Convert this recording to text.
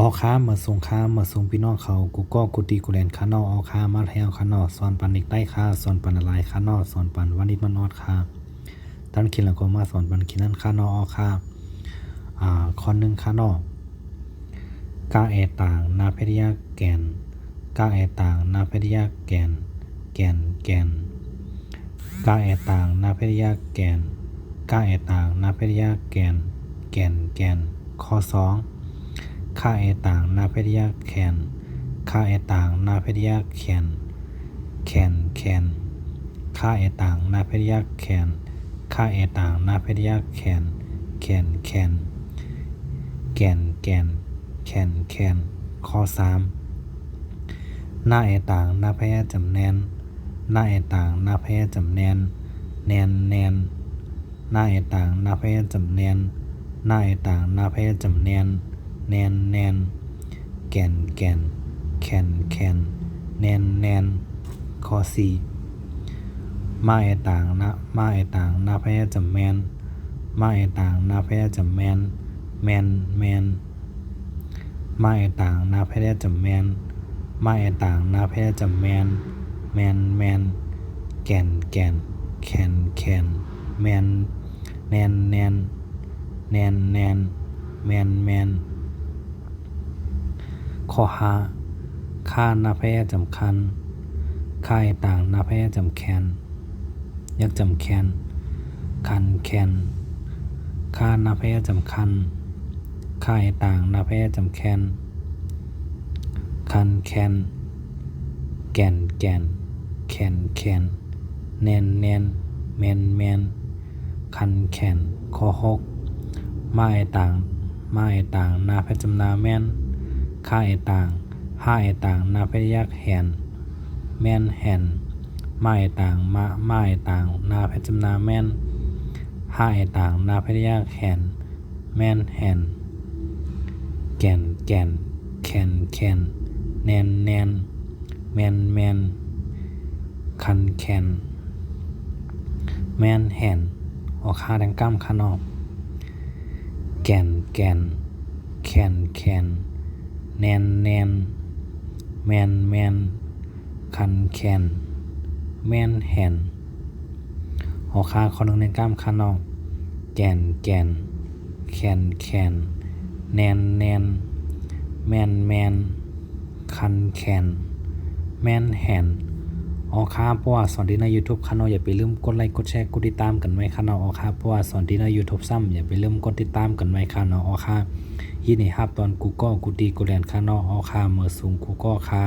ออค้ามาส่งค้ามาส่งพี่น้องเขากูก็กูตีกูแลนค้านอออค้ามาแทงค้านอสอนปันเอีกได้ค้าสอนปันอะไรค้านอสอนปันวันนี้มันนอดค้าท่านคิดแล้วก็มาสอนปันคิดนั่นค้านอออค้าอ่าข้อหนึ่งค้านอกาเอต่างนาเพริยาแกนกาเอต่างนาเพริยาแกน แกนแกนกาเอต่างนาเพริยาแกนกาเอต่างนาเพริยาแกน แกนแกนข้อสอง ค่าเอต่างนาเพริยาแคนค่าเอต่างนาเพริยาแคนแคนแคนค่าเอต่างนาเพริยาแคนค่าเอต่างนาเพริยาแคนแคนแคนแกนแกนแคนแคนข้อสามหน้าเอต่างนาเพริยาจำแนนหน้าเอต่างนาเพริยาจำแนนแนนแนนหน้าเอต่างนาเพริยาจำแนนหน้าเอต่างนาเพริยาจำแนน แนนแนนแก่นแก่นแคนแคนแนนแนนข้อสีมาเอต่างนะมาเอต่างนาพยาจำแมนมาเอต่างนาพยาจำแมนแมนแมนมาเอต่างนาพยาจำแมนมาเอต่างนาพยาจำแมนแมนแมนแก่นแก่นแคนแคนแมนแนนแนนแนนแนนแมนแมน ข้อหาค่านาแพ้จำคัญค่าต่างนาแพ้จำแคนยักจำแคนคันแคนค่านาแพ้จำคัญค่าต่างนาแพ้จำแคนคันแคนแกนแกนแคนแคนแนนแนนแมนแมนคันแคนข้อหกมาไอต่างมาไอต่างนาเพชรจำนาแมน ค่าไอต่างห้าไอต่างนาพยักแหนแม่นแหนมาไอต่างมามาไอต่างนาพจำนาแม่นห้าไอต่างนาพยักแหนแม่นแหนแก่นแก่นแคนแคนแนนแนนแมนแมนคันแคนแมนแหนออกค่าดังก้ามขานอบ แก่นแก่นแคนแคน แนนแนนแมนแมนคันแคนแมนแหนหัวคาคอนึงในกล้ามขานอกแกนแกนแคนแคนแนนแนนแมนแมนคันแคนแมนแหนออค่าเพราะว่าสอนที่ใน YouTube คันเอาอย่าไปลืมกดไลค์กดแชร์กดติดตามกันไว้คันเอาออค่าเพราะว่าสอนที่ใน YouTube ซ้ำอย่าไปลืมกดติดตามกันไว้คันเอาออค่า ยี่นี่ฮับตอนกูก็กูดีกูแลนคันเอาออค่าเมื่อสูงกูก็ค่า